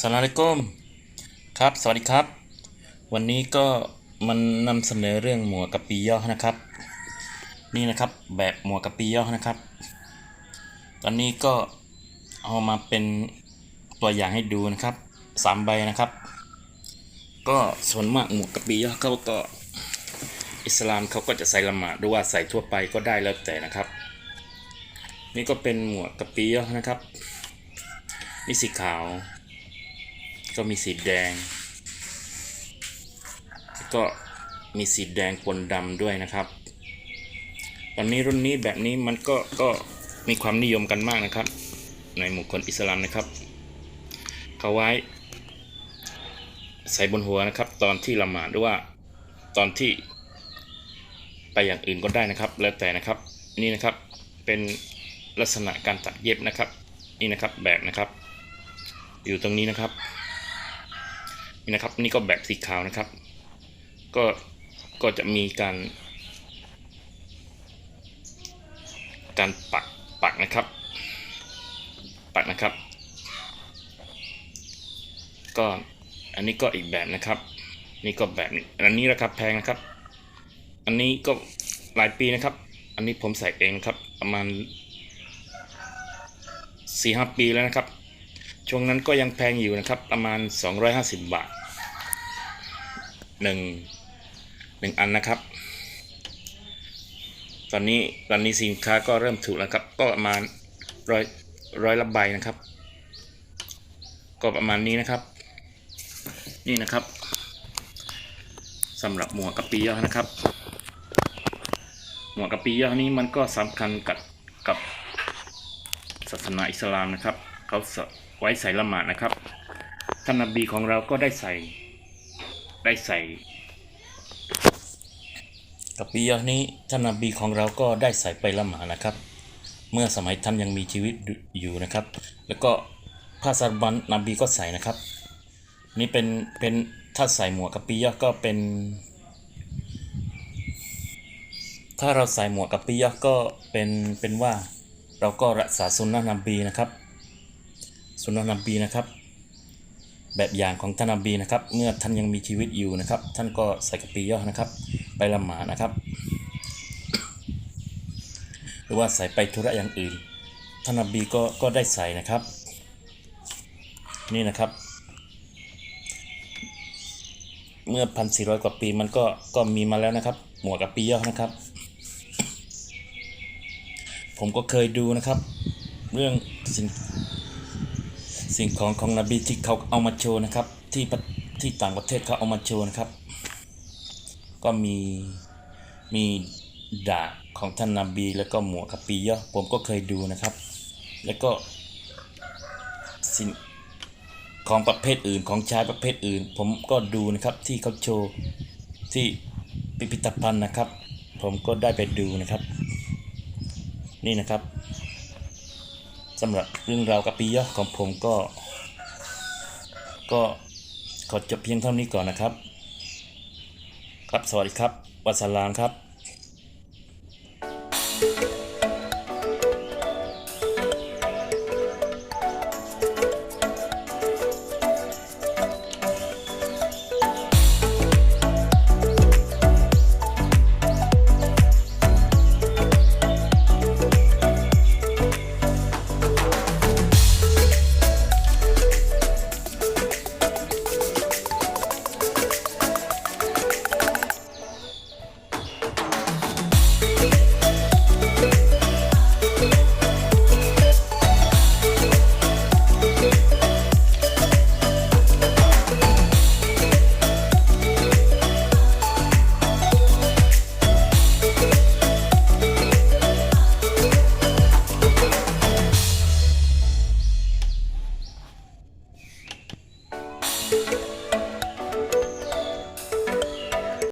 สลามอะลัยกุมครับ สวัสดีครับ วันนี้ก็มันนำเสนอเรื่องหมวกกะปีย่อนะครับ นี่นะครับแบบหมวกกะปีย่อนะครับ ตอนนี้ก็เอามาเป็นตัวอย่างให้ดูนะครับสามใบนะครับ ก็ส่วนมากหมวกกะปีย่อเขาก็อิสลามเขาก็จะใส่ละหมาดหรือว่าใส่ทั่วไปก็ได้แล้วแต่นะครับ นี่ก็เป็นหมวกกะปีย่อนะครับนี่สีขาว ก็มีสีแดง ก็มีสีแดงปนดำด้วยนะครับ ตอนนี้รุ่นนี้แบบนี้มันก็ก็มีความนิยมกันมากนะครับ ในหมู่คนอิสลามนะครับ เขาไว้ ใส่บนหัวนะครับ ตอนที่ละหมาดหรือว่าตอนที่ไปอย่างอื่นก็ได้นะครับ แล้วแต่นะครับนี่นะครับเป็นลักษณะการตัดเย็บนะครับ นี่นะครับแบบนะครับ อยู่ตรงนี้นะครับ นี่นะครับนี่ก็แบบสีขาวนะครับ ก็ก็จะมีการ การปักปักนะครับ ปักนะครับ ก็อันนี้ก็อีกแบบนะครับ นี่ก็แบบนี้อันนี้ราคาแพงนะครับ อันนี้ก็หลายปีนะครับ อันนี้ผมใส่เองครับ ประมาณสี่ห้าปีแล้วนะครับ ช่วงนั้นก็ยังแพงอยู่นะครับ ประมาณ 250 บาท หนึ่งหนึ่งอันนะครับ ตอนนี้ตอนนี้สินค้าก็เริ่มถูกแล้วครับ ก็ประมาณร้อยร้อยละใบนะครับ ก็ประมาณนี้นะครับ นี่นะครับสำหรับหมวกกะปีย่อนะครับ หมวกกะปีย่อนี้มันก็สำคัญกับกับศาสนาอิสลามนะครับ เขาไว้ใส่ละหมาดนะครับท่านนบีของเราก็ได้ใส่ ได้ใส่กะปียะนี้ท่านนบีของเราก็ได้ใส่ไปละหมาดนะครับ เมื่อสมัยท่านยังมีชีวิตอยู่นะครับ แล้วก็ผ้าสาบันนบีก็ใส่นะครับ นี่เป็นเป็นถ้าใส่หมวกกะปียะก็เป็น ถ้าเราใส่หมวกกะปียะก็เป็นเป็นว่าเราก็รักษาสุนนะนบีนะครับ สุนนะนบีนะครับ แบบอย่างของท่านนบีนะครับ เมื่อท่านยังมีชีวิตอยู่นะครับ ท่านก็ใส่กะปีย่อนะครับ ไปละหมาดนะครับ หรือว่าใส่ไปธุระอย่างอื่น ท่านนบีก็ก็ได้ใส่นะครับ นี่นะครับ เมื่อพันสี่ร้อยกว่าปีมันก็ก็มีมาแล้วนะครับ หมวกกะปีย่อนะครับ ผมก็เคยดูนะครับ เรื่อง สิ่งของของนบีที่เขาเอามาโชว์นะครับ ที่ที่ต่างประเทศเขาเอามาโชว์นะครับ ก็มีมีดาบของท่านนบี แล้วก็หมวกกับปีย่อผมก็เคยดูนะครับ แล้วก็สิ่งของประเภทอื่นของชายประเภทอื่น ผมก็ดูนะครับที่เขาโชว์ที่พิพิธภัณฑ์นะครับ ผมก็ได้ไปดูนะครับ นี่นะครับ สำหรับเรื่องราวกับปียะของผมก็ ก็ขอจบเพียงเท่านี้ก่อนนะครับ ครับสวัสดีครับวัสลามครับ